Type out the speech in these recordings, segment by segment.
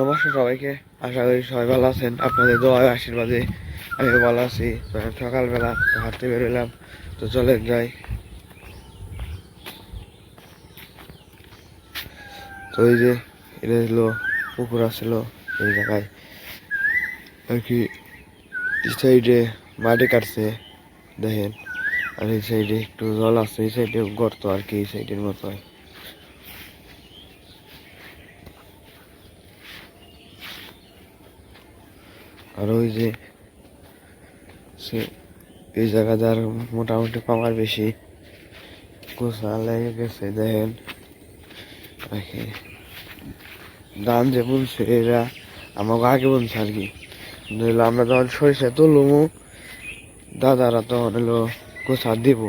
নমস্কার সবাইকে। আশা করি সবাই ভালো আছেন। আপনাদের দোয়া আশীর্বাদে আমি ভালো আছি। সকালবেলা হাঁটতে বেরোলাম তো চলে যাই। তো এই যে, এটা হলো পুকুর আসছিল এই জায়গায়। আর কি সাইডে মাটি কাটছে, দেখেন। আর এই সাইডে একটু জল আছে, এই সাইডে গর্ত আর কি, এই সাইডের মতো হয় আর ওই যে সে এই জায়গাতে আর মোটামুটি পাওয়ার বেশি গোসা লেগে গেছে, দেখেন। দেখে। ধান যে বুনছে এরা, আমাকে আগে বুনছে আর কি। আমরা যখন সরিষা তুলবো দাদারা তখন হলো গোসা দিব।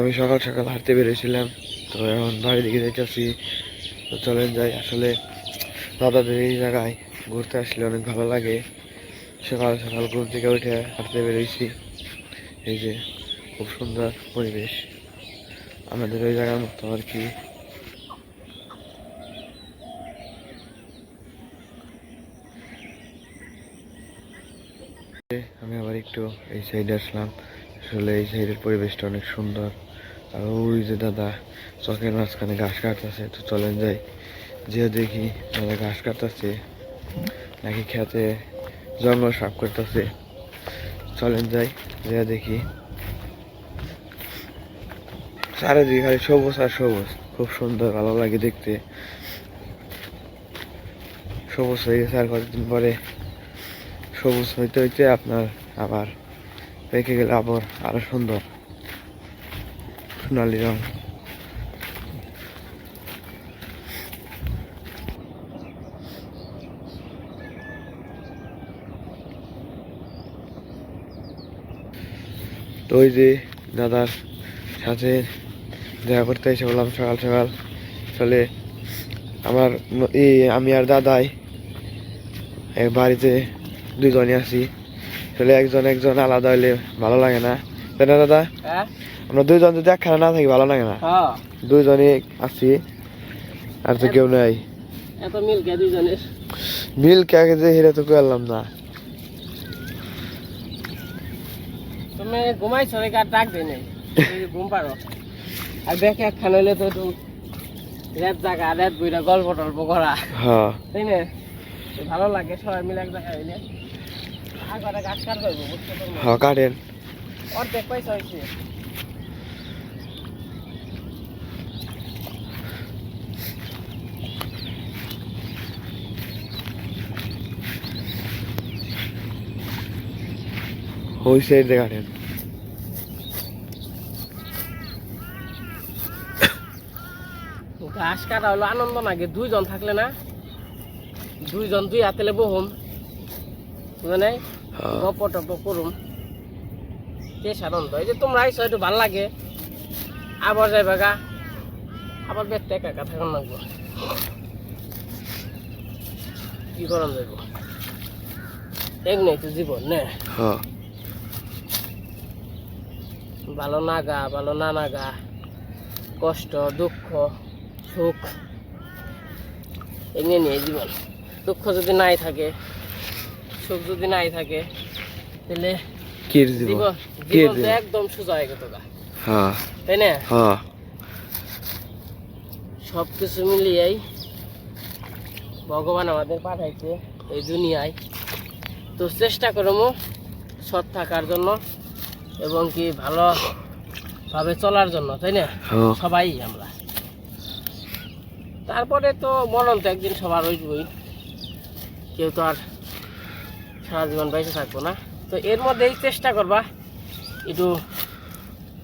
আমি সকাল সকাল হাঁটতে বেরিয়েছিলাম। তো এখন বাড়ি দিকে যাইতেছি। তো চলেন যাই। আসলে দাদাদের এই জায়গায় ঘুরতে আসলে অনেক ভালো লাগে। সকাল সকাল ঘুম থেকে উঠে হাঁটতে বেরিয়েছি। এই যে খুব সুন্দর পরিবেশ। আমাদের ওই জায়গার মতো আর কি। আমি আবার একটু এই সাইডে আসলাম। আসলে এই সাইডের পরিবেশটা অনেক সুন্দর। আর ওই যে দাদা চকের মাঝখানে ঘাস কাটতেছে, তো চলেন যাই। যে দেখি দাদা ঘাস কাটতেছে, নাকি খেতে জঙ্গল সাফ করতেছে। চলেন যাই যে দেখি। চারিদিকে খালি সবুজ আর সবুজ, খুব সুন্দর, ভালো লাগে দেখতে। সবুজ হয়ে গেছে, আর কতদিন পরে সবুজ হইতে হইতে আপনার আবার পেকে গেলে আবার আরও সুন্দর। সোনালি রং। তো ওই যে দাদার সাথে দেখা করতে এসে বললাম, সকাল সকাল চলে। আমার এই আমি আর দাদাই বাড়িতে দুজনই আছি। আসলে একজন একজন আলাদা হইলে ভালো লাগে না। তাই না দাদা? হ্যাঁ? আমরা দুইজন যদি একখানে না থাকি ভালো লাগে না। হ্যাঁ। দুইজনই আছি আর তো কেউ নাই। এত মিল কে দুইজনের? মিল কে যে হেরে তো করলাম না। তুমি ঘুমাইছো নাকি আর ডাক দেয় নাই। ঘুম পারো। আর ব্যাকে একখান হইলে তো একটু রেত জায়গা রেত বইটা গল্প টল্প করা। হ্যাঁ। তাই না? ভালো লাগে সবাই মিলে এক জায়গায় হইলে। কটা গাছ কাট করব বুঝতে পারব হ্যাঁ কাটেন। অর্ধেক পয়সা হয়েছে। সাইডে কাটেন ঘাস কাটা হলো আনন্দ লাগে দুইজন থাকলে না? দুইজন দুই হাতেলে বহুম হ্যাঁ। গপ টপ করুম। বেশ আনন্দ। এই যে তোমরা আইসো একটু ভালো লাগে। আবার যাইবা গা। আবার বেরতে একা একা থাকুন লাগবো। কি করন যাইব? এক নেই তো জীবন নে? হ্যাঁ। ভালো না গা ভালো না না গা কষ্ট দুঃখ সুখ এগিয়ে নিয়ে জীবন। দুঃখ যদি নাই থাকে সুখ যদি নাই থাকে তাহলে জীবন? জীবন একদম সোজা হয়ে গেত হ্যাঁ। তাই না? হ্যাঁ। সব কিছু মিলিয়েই ভগবান আমাদের পাঠাইছে এই দুনিয়ায়। তো চেষ্টা করব সৎ থাকার জন্য। এবং কি ভালো ভাবে চলার জন্য তাই না? হ্যাঁ। সবাই আমরা। তারপরে তো মরণ তো একদিন সবার হইবই কেউ তো আর সারা জীবন বেঁচে থাকব না। তো এর মধ্যেই চেষ্টা করবা একটু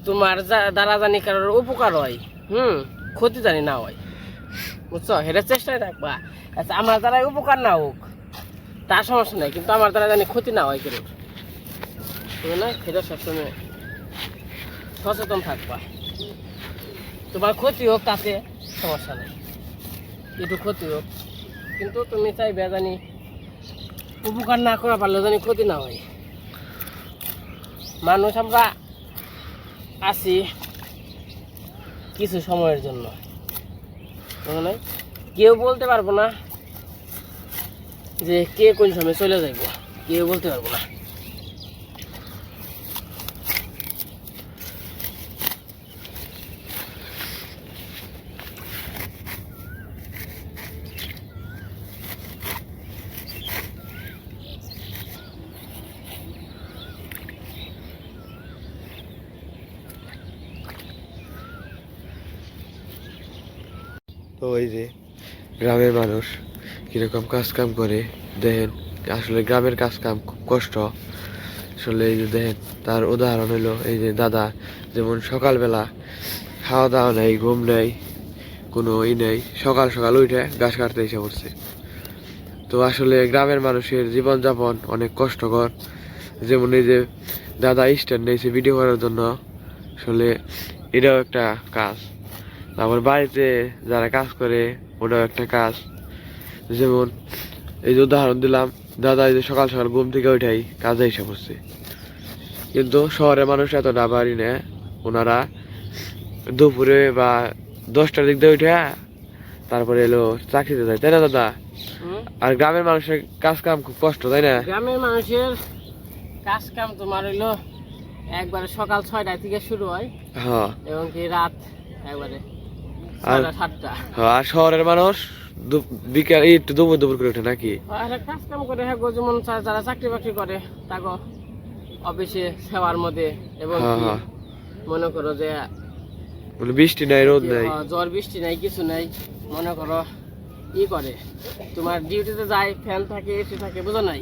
তোমার দ্বারা জানি কারোর উপকার হয় হুম? ক্ষতি জানি না হয়। বুঝছ? সেটা চেষ্টায় থাকবা। আচ্ছা আমার দ্বারা উপকার না হোক তার সমস্যা নাই কিন্তু আমার দ্বারা জানি ক্ষতি না হয় কেন সবসময় সচেতন থাকবা। তোমার ক্ষতি হোক, তাতে সমস্যা নেই। একটু ক্ষতি হোক, কিন্তু তুমি চাইবে জানি উপকার না করা পারলেও জানি ক্ষতি না হয়। মানুষ আমরা আছি কিছু সময়ের জন্য। কেউ বলতে পারব না যে কে কোন সময় চলে যাইব। কেউ বলতে পারব না। ওই যে গ্রামের মানুষ কীরকম কাজ কাম করে, দেখেন, আসলে গ্রামের কাজ কাম খুব কষ্ট। আসলে এই যে দেখেন, তার উদাহরণ হলো এই যে দাদা, যেমন সকালবেলা খাওয়া দাওয়া নেই, ঘুম নেই, কোনো ই নেই, সকাল সকাল উঠে গাছ কাটতে এসে পড়ছে। তো আসলে গ্রামের মানুষের জীবনযাপন অনেক কষ্টকর। যেমন এই যে দাদা স্ট্যান্ড নিয়েছে ভিডিও করার জন্য, আসলে এটাও একটা কাজ। তারপর বাড়িতে যারা কাজ করে ওটাও একটা কাজ। যেমন এই যে উদাহরণ দিলাম দাদা এই যে সকাল সকাল ঘুম থেকে উঠাই কাজে এসে পড়ছে। কিন্তু শহরের মানুষ এতটা বাড়ি না ওনারা দুপুরে বা দশটার দিক দিয়ে উঠে তারপরে এলো চাকরিতে যায়। তাই না দাদা? আর গ্রামের মানুষের কাজ কাম খুব কষ্ট তাই না? গ্রামের মানুষের কাজ কাম তোমার হইল একবারে সকাল ছয়টা থেকে শুরু হয়। হ্যাঁ। এবং কি রাত একবারে। আর শহরের মানুষ বিকাল একটু দুপুর দুপুর করে ওঠে নাকি? আর কাজ কাম করে হ্যাঁ যেমন যারা চাকরি বাকরি করে তাকে অফিসে সেবার মধ্যে এবং হ্যাঁ হ্যাঁ। মনে করো যে বৃষ্টি নাই রোদ নাই। ঝড় বৃষ্টি নাই কিছু নাই মনে করো ই করে। তোমার ডিউটিতে যায় ফ্যান থাকে এসি থাকে বুঝো নাই?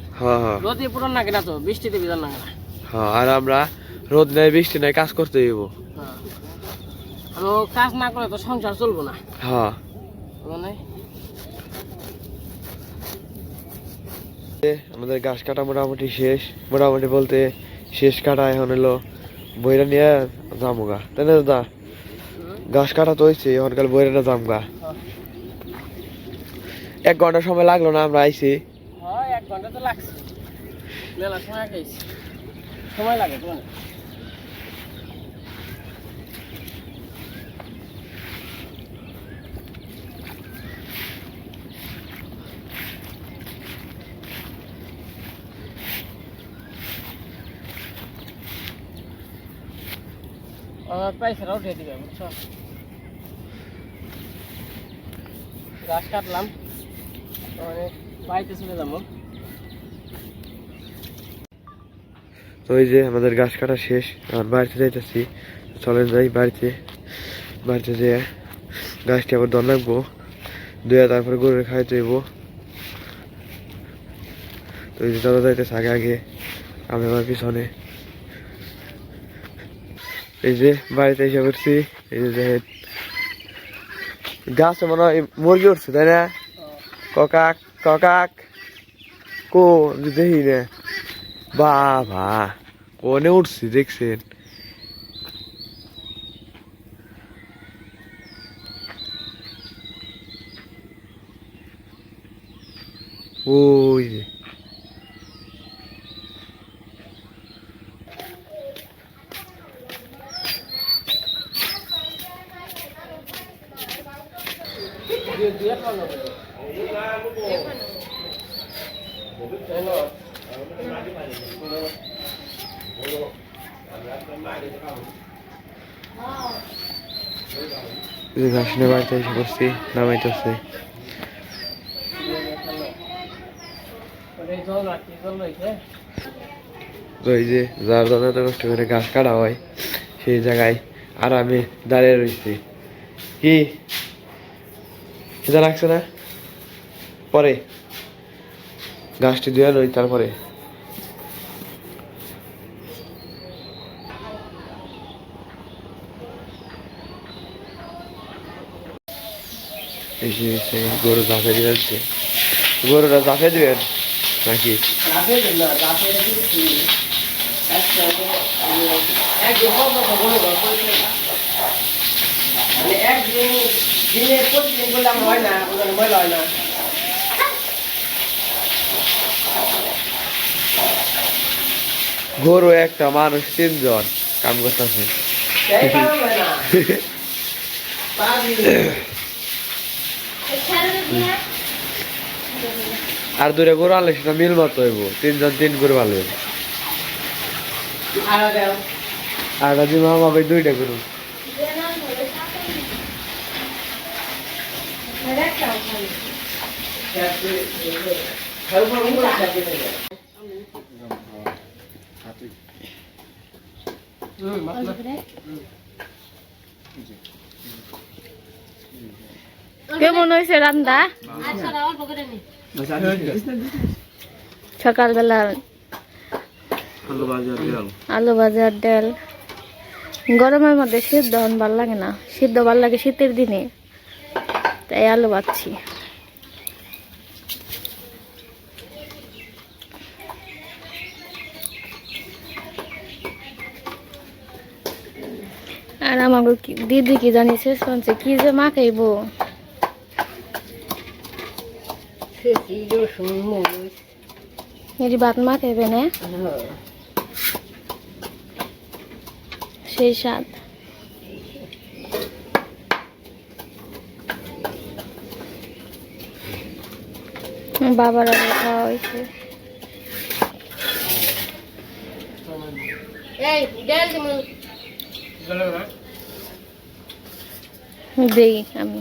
রোদে পুরান লাগে না তো বৃষ্টিতে বিধান লাগে না আর আমরা রোদ নাই বৃষ্টি নাই কাজ করতে যাব হ্যাঁ। কাজ না করে তো সংসার চলবো না। হ্যাঁ। বুঝো আমাদের গাছ কাটা মোটামুটি শেষ। মোটামুটি বলতে শেষ কাটা এখন হলো বইরা নিয়ে জামুগা তাই না দাদা? গাছ কাটা তো হয়েছে এখন কাল বইরা না জামগা হ্যাঁ। এক ঘণ্টা সময় লাগল না আমরা আইছি। এক ঘণ্টা তো লাগছে। সময় লাগে চলে যাব। তো ওই যে আমাদের গাছ কাটা শেষ আর বাড়িতে যাইতেছি। চলেন যাই বাড়িতে। বাড়িতে যেয়ে গাছটি আবার দর লাগবো দুয়া তারপরে গরুরে খাইতে হইব। তো এই যে দাদা যাইতেছে আগে আগে, আমি আমার পিছনে। এই যে বাড়িতে এসে করছি এই যে গাছে মনে হয় মুরগি উঠছে, তাই না? ককাক ককাক। কো দেখি না। বাবা, কোনে উঠছি দেখছেন? ওই যে। ঘাস নিয়ে করছি নামাইতেছে। তো যে যার জন্য এত কষ্ট করে ঘাস কাটা হয়, সেই জায়গায় আর আমি দাঁড়িয়ে রয়েছি কি? খিদা লাগছে না? পরে। গাছটি ধুয়ে লই তারপরে। গরু চাপে দিয়ে যাচ্ছে। গরুটা চাপে দেবেন নাকি? গরু একটা মানুষ তিনজন কাম করতেছে। আর দূরে গরু আনলে সেটা মিল মতো হইব। তিনজন তিন গরু ভালো হইব আর দেও আর রাজি মামা ভাই দুইটা গরু কেমন হয়েছে রান্না? সকালবেলা আলু ভাজার ডাল। গরমের মধ্যে সিদ্ধ হন ভালো লাগে না। সিদ্ধ ভালো লাগে শীতের দিনে। তাই আলু ভাজছি। আর আমাকে দিদি কি জানিছে শুনছে, কি যে মা মেরি ভাত মা খাইবে না? সেই স্বাদ। বাবার আগে খাওয়া হয়েছে। দেই আমি।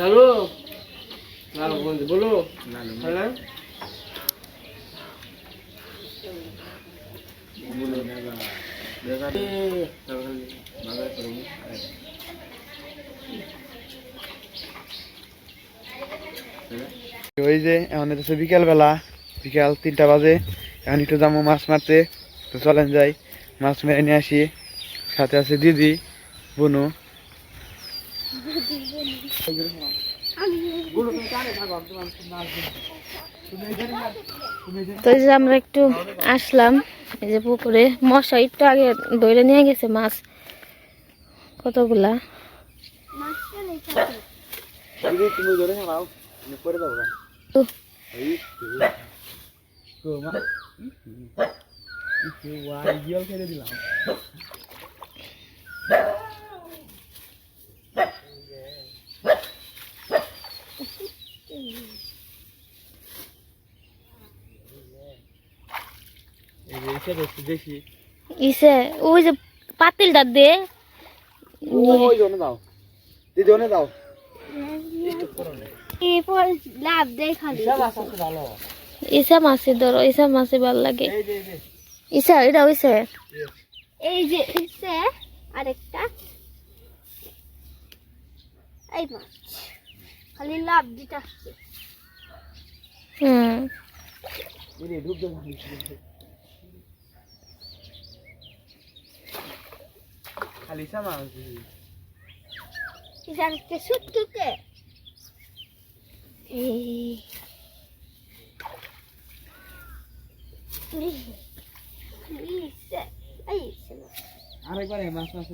জানো লাল বন্ধু বলো। হ্যালো ওই যে এখন হচ্ছে বিকেল বেলা বিকাল তিনটা বাজে। এখন একটু যাব মাছ মারতে। তো চলেন যাই মাছ মেরে নিয়ে আসি। সাথে আছে দিদি বুনু। তো যে আমরা একটু আসলাম, এই যে পুকুরে। মশা একটু আগে ধরে নিয়ে গেছে মাছ। কতগুলা? দিলাম দেখি ইসে ওই যে পাতিলটা দে। ওই জন্য দাও। দিদি ওনে দাও। এরপর লাভ দেয় খালি। ভালো। ইসা মাছে ধরো ইসা মাছে ভালো লাগে। ইসা এটা হইছে এই যে। এসে আরেকটা। এই মাছ। খালি লাভ দিতে আসছে। হুম। দিদি ডুব দে খালি সামা এই যে আরেকটা সুটকিতে এই ইসে এই ইসে মাছ। আরেকবার মাছ মাছ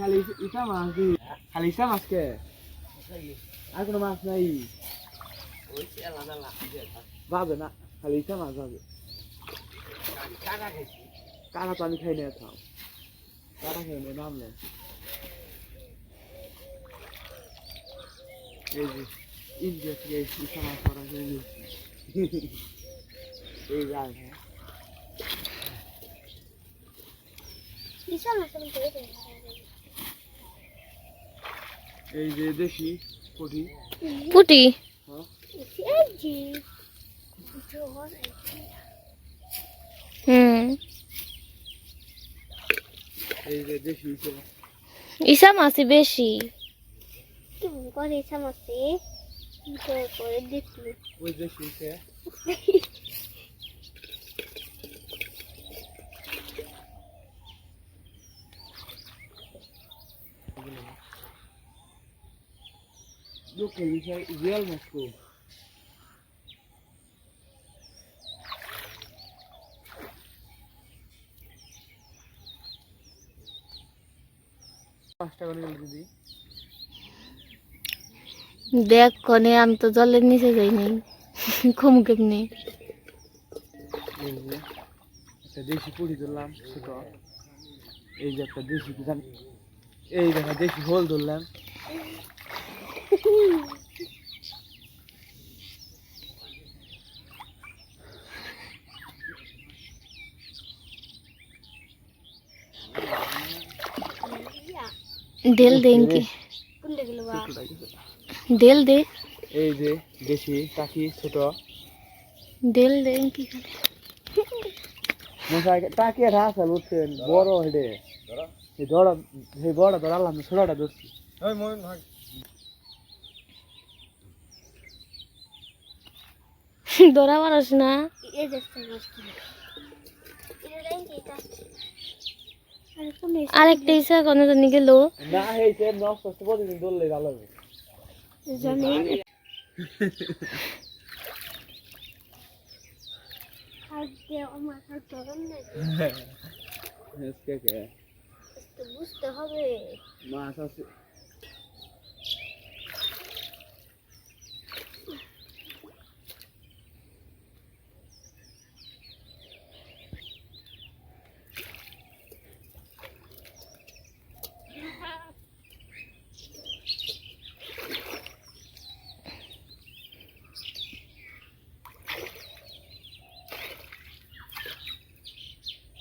খালি ইসা মাছ দি। খালি ইসা মাছ কে? আর কোনো মাছ নাই। লাভ না খালি ইসা মাছ ভাবে কাকা তো আমি খাই না খাও কাকা খাই না নাম নেই। এই যে ইন্ডিয়া থেকে ইসা মাছ করা হয়ে গেছে। এই যায় হ্যাঁ। ফেললাম। এই যে দেশি পুঁটি। পুটি? এই যে জোর হুম এই যে দেশি ইসে ইসা মাছি বেশি কি করে সামসে করে দেখলি ওই দেশি ইসে Look, it's a real Moscow. দেখ কনে আমি তো জলের নিচে যাইনি ঘুম কেমনি? দেশি পুরি ধরলাম ছোট। এই যে একটা দেশি এই দেখা দেশি হোল ধরলাম। ডেল দে ইনকি। ডেল দে। এই যে দেশি টাকি ছোট। ডেল দে ইনকি খালি। মশাই টাকি আর হাস উঠছেন বড় হেডে। এই ধরা সেই বড় ধরালাম ছোটটা ধরছি। ওই মইন ভাই। দৌড়া পারস না। এই দেখতে পাচ্ছি এটা রেঞ্জ এটা আরে কোন আরেকটা ইসা কোন জানি গেল। না হইছে নষ্ট করতে বলি ধরলে ভালো হবে জানি। আজকে আমার হাত ধরন না আজকে কে? তো বুঝতে হবে। মাছ আছে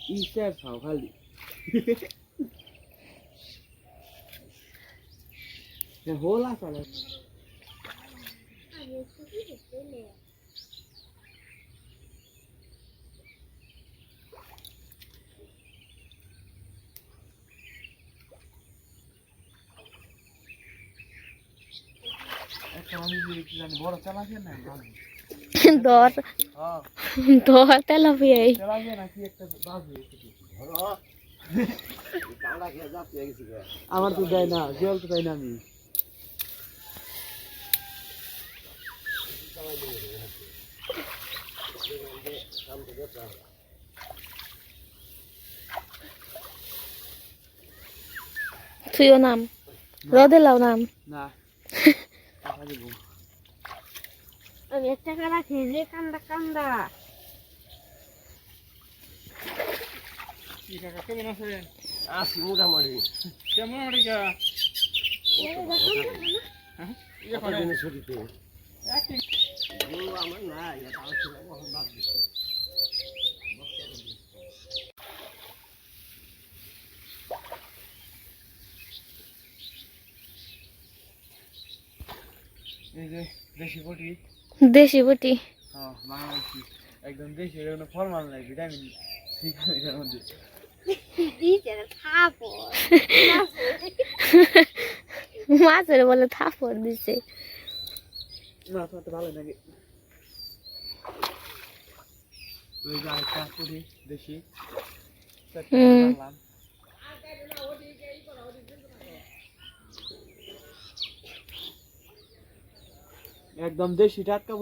ইসের খালি হোল খুবই দেখতে একটা মানুষ কি জানি বড় চালাকে না দর। দর বাজে আমার তো দেয় না জল তো দেয় না আমি। তুইও নাম। রদে লাও নাম। না। আমি একটা কারা খেয়ে কান্দা কান্দা কেমন আছেন আসি মোটামুটি কেমন ছুটিতে আমার নাই এটা বাদ দিছে। এই যে দেশি বটি দেশি বুটি। হ্যাঁ একদম দেশি এটা কোনো ফল মাল নাই ভিটামিন সি এটার মধ্যে। মাছের বলে থাপড় দিছে। ভালো নাকি ওই যে আরেকটা দেশি হুম। করলাম একদম দেশি টাটকা বুড়ি দাদা রামেন ইহ কি জানি বাচ্চা আছে খালি আর মাছ চলিতে গেলে এই দেশি টাটকা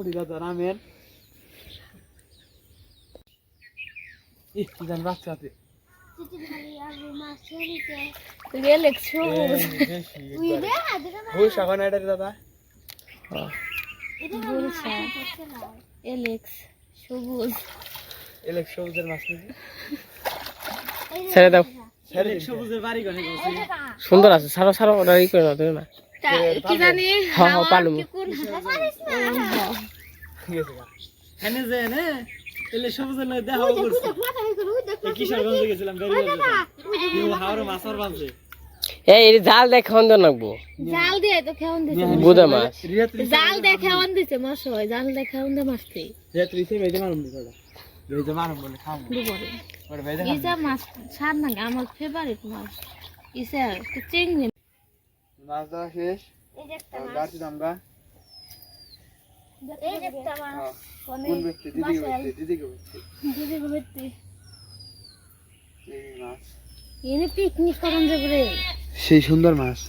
শাখান দাদা বলছা এলেক্স সবুজ। এলেক সবুজের মাছ নাকি? ছেড়ে দাও। সবুজের বাড়ি সুন্দর আছে সারো সারো ওটা ই করে না তুমি না। কি জানি হ্যাঁ যে এলে নয় দেখা করছে। কিশোরগঞ্জে গেছিলাম? গাড়ি হাওড়ে মাছ বাঁধছে এই জাল দেখ দেন জাল দিয়ে তো খেওন দিছে বুদা মাছ। জাল খেওন দিছে মাছ হয়। জাল মারছে বেজে মারুম দিছে বেজে মারুম বলে ইসা মাছ স্বাদ লাগে আমার ফেভারিট মাছ। ইসা চিংড়ি মাছ দেওয়া শেষ। এই যে একটা আর মাছ বাড়তি দামগা এই যে একটা মাছ কোন ব্যক্তি? দিদি ব্যক্তি দিদি ব্যক্তি দিদি ঘুরতে মাছ এনে পিকনিক করান যাবে রে সেই সুন্দর মাছ।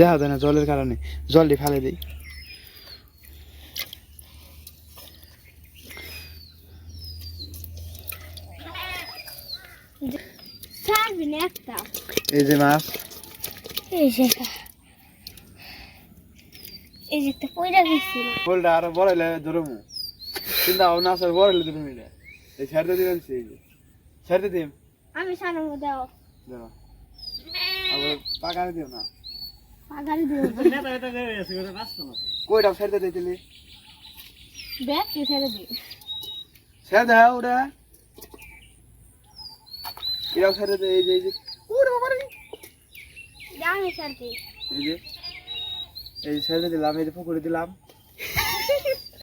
দেখা যায় না জলের কারণে। জলটি ফেলে দেই। এই যে মাছ এই যে এই যে একটা পয়রা গেছিল। ফুলটা আরও বড় হলে ধরমু। চিন্তা ভাবনা আছে বড় হলে ধরমু এটা। এই ছাড়তে দিবেন সেই ছাড়তে দিম? আমি সানার দাও ধরো আবার পাকারে দিও না। পাগারি দিও কইটা ছাড়তে দিতেলি ব্যাগ কে ছেড়ে দি ছেড়ে দাও ওটা এরাও ছেড়ে দে এই যে এই যে। ওরে বাবা রে জানি সারতে এই যে। এই ছেড়ে দিলাম এই পুকুরে দিলাম।